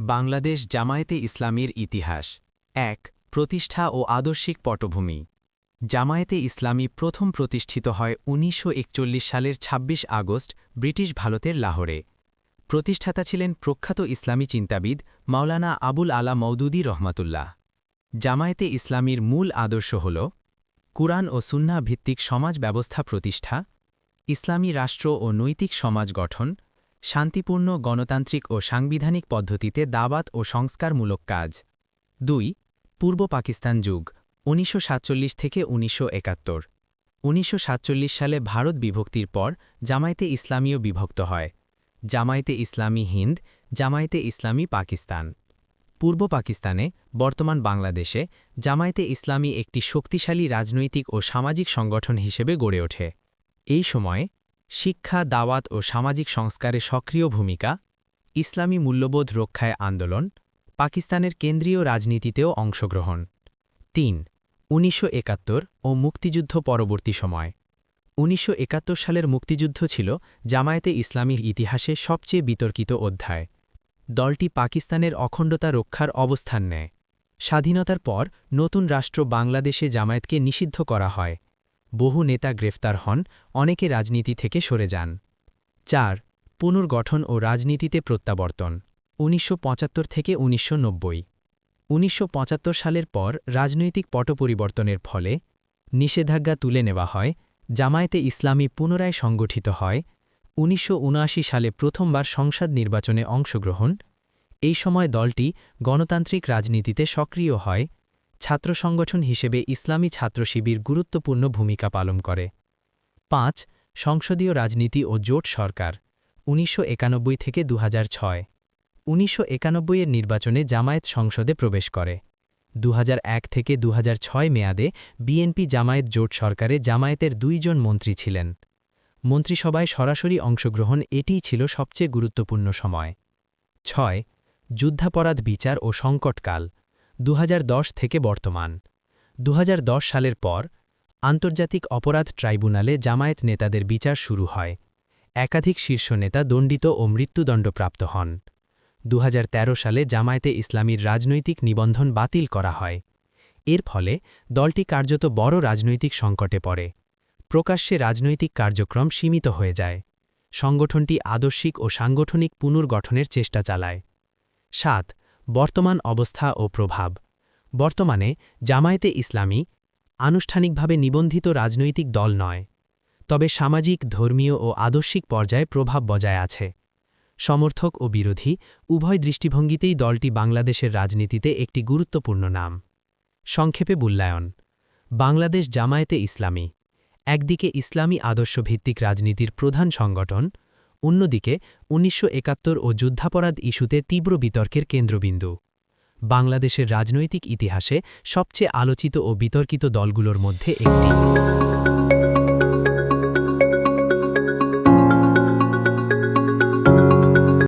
বাংলাদেশ জামায়াতে ইসলামীর ইতিহাস। এক, প্রতিষ্ঠা ও আদর্শিক পটভূমি। জামায়াতে ইসলামী প্রথম প্রতিষ্ঠিত হয় উনিশশো একচল্লিশ সালের ২৬ আগস্ট ব্রিটিশ ভারতের লাহোরে। প্রতিষ্ঠাতা ছিলেন প্রখ্যাত ইসলামী চিন্তাবিদ মাওলানা আবুল আলা মৌদুদি রহমাতুল্লাহ। জামায়াতে ইসলামীর মূল আদর্শ হল কুরআন ও সুন্না ভিত্তিক সমাজ ব্যবস্থা প্রতিষ্ঠা, ইসলামী রাষ্ট্র ও নৈতিক সমাজ গঠন শান্তিপূর্ণ গণতান্ত্রিক ও সাংবিধানিক পদ্ধতিতে দাবাত ও সংস্কারমূলক কাজ। দুই, পূর্ব পাকিস্তান যুগ, উনিশশো সাতচল্লিশ থেকে উনিশশো একাত্তর। উনিশশো সালে ভারত বিভক্তির পর জামায়াতে ইসলামীও বিভক্ত হয়। জামায়াতে ইসলামী হিন্দ, জামায়াতে ইসলামী পাকিস্তান। পূর্ব পাকিস্তানে, বর্তমান বাংলাদেশে, জামায়াতে ইসলামী একটি শক্তিশালী রাজনৈতিক ও সামাজিক সংগঠন হিসেবে গড়ে ওঠে। এই সময়ে শিক্ষা, দাওয়াত ও সামাজিক সংস্কারে সক্রিয় ভূমিকা, ইসলামী মূল্যবোধ রক্ষায় আন্দোলন, পাকিস্তানের কেন্দ্রীয় রাজনীতিতেও অংশগ্রহণ। তিন, উনিশশো ও মুক্তিযুদ্ধ পরবর্তী সময়। উনিশশো একাত্তর সালের মুক্তিযুদ্ধ ছিল জামায়াতে ইসলামীর ইতিহাসে সবচেয়ে বিতর্কিত অধ্যায়। দলটি পাকিস্তানের অখণ্ডতা রক্ষার অবস্থান নেয়। স্বাধীনতার পর নতুন রাষ্ট্র বাংলাদেশে জামায়াতকে নিষিদ্ধ করা হয়। বহু নেতা গ্রেফতার হন, অনেকে রাজনীতি থেকে সরে যান। চার, পুনর্গঠন ও রাজনীতিতে প্রত্যাবর্তন। উনিশশো পঁচাত্তর থেকে উনিশশো উনিশশো সালের পর রাজনৈতিক পট পরিবর্তনের ফলে নিষেধাজ্ঞা তুলে নেওয়া হয়, জামায়াতে ইসলামী পুনরায় সংগঠিত হয়। উনিশশো উনআশি সালে প্রথমবার সংসদ নির্বাচনে অংশগ্রহণ। এই সময় দলটি গণতান্ত্রিক রাজনীতিতে সক্রিয় হয়। ছাত্র সংগঠন হিসেবে ইসলামী ছাত্র শিবির গুরুত্বপূর্ণ ভূমিকা পালন করে। পাঁচ, সংসদীয় রাজনীতি ও জোট সরকার, উনিশশো একানব্বই থেকে দু ছয়। উনিশশো এর নির্বাচনে জামায়াত সংসদে প্রবেশ করে। দু হাজার এক থেকে দুহাজার ছয় মেয়াদে বিএনপি জামায়াত জোট সরকারে জামায়াতের দুইজন মন্ত্রী ছিলেন। মন্ত্রিসভায় সরাসরি অংশগ্রহণ এটিই ছিল সবচেয়ে গুরুত্বপূর্ণ সময়। ছয়, যুদ্ধাপরাধ বিচার ও সংকটকাল। দু হাজার দশ থেকে বর্তমান। দুহাজার দশ সালের পর আন্তর্জাতিক অপরাধ ট্রাইব্যুনালে জামায়াত নেতাদের বিচার শুরু হয়। একাধিক শীর্ষ নেতা দণ্ডিত ও মৃত্যুদণ্ডপ্রাপ্ত হন। দুহাজার তেরো সালে জামায়াতে ইসলামীর রাজনৈতিক নিবন্ধন বাতিল করা হয়। এর ফলে দলটি কার্যত বড় রাজনৈতিক সংকটে পড়ে। প্রকাশ্যে রাজনৈতিক কার্যক্রম সীমিত হয়ে যায়। সংগঠনটি আদর্শিক ও সাংগঠনিক পুনর্গঠনের চেষ্টা চালায়। সাত বর্তমান অবস্থা ও প্রভাব। বর্তমানে জামায়াতে ইসলামী আনুষ্ঠানিকভাবে নিবন্ধিত রাজনৈতিক দল নয়, তবে সামাজিক, ধর্মীয় ও আদর্শিক পর্যায়ে প্রভাব বজায় আছে। সমর্থক ও বিরোধী উভয় দৃষ্টিভঙ্গিতেই দলটি বাংলাদেশের রাজনীতিতে একটি গুরুত্বপূর্ণ নাম। সংক্ষেপে মূল্যায়ন। বাংলাদেশ জামায়াতে ইসলামী একদিকে ইসলামী আদর্শভিত্তিক রাজনীতির প্রধান সংগঠন অন্যদিকে, উনিশশো একাত্তর ও যুদ্ধাপরাধ ইস্যুতে তীব্র বিতর্কের কেন্দ্রবিন্দু। বাংলাদেশের রাজনৈতিক ইতিহাসে সবচেয়ে আলোচিত ও বিতর্কিত দলগুলোর মধ্যে একটি।